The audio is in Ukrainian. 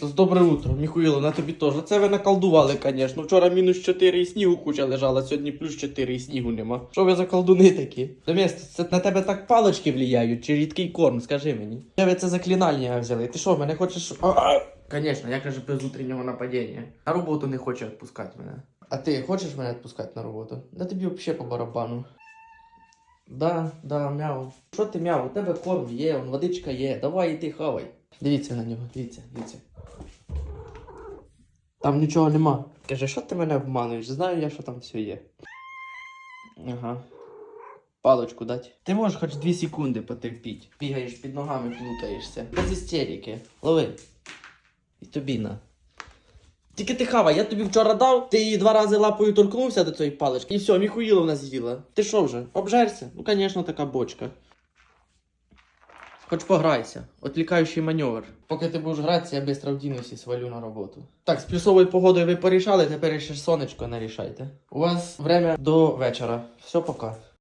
Добре утро, Міхуїло, на тобі теж. Це ви наколдували, звісно. Вчора мінус 4 і снігу куча лежала, сьогодні плюс 4 і снігу нема. Що ви за колдуни такі? Домест, це на тебе так палички влияють, чи рідкий корм, скажи мені. Де ви це заклинання взяли? Ти що, мене хочеш. Звісно, я каже без утреннього нападіння. На роботу не хоче відпускати мене. А ти хочеш мене відпускати на роботу? Да тобі взагалі по барабану. Да, да, мяу. Що ти мяу? У тебе корм є, он, водичка є. Давай іди хавай. Дивіться на нього, дивіться, дивіться. Там нічого нема. Каже, що ти мене обмануєш? Знаю я, що там все є. Ага. Палочку дать. Ти можеш хоч 2 секунди потерпіть. Бігаєш під ногами, плутаєшся. Без істерики. Лови. І тобі на. Тільки ти хавай, я тобі вчора дав, ти її два рази лапою торкнувся до цієї палички, і все, Міхуїловна з'їла. Ти що вже? Обжерся? Ну, звісно, така бочка. Хоч пограйся, Отлікаючий маневр. Поки ти будеш гратися, я швидко вдінусь і свалю на роботу. Так, з плюсовою погодою ви порішали, тепер ще сонечко нарішайте. У вас время до вечора. Все, пока.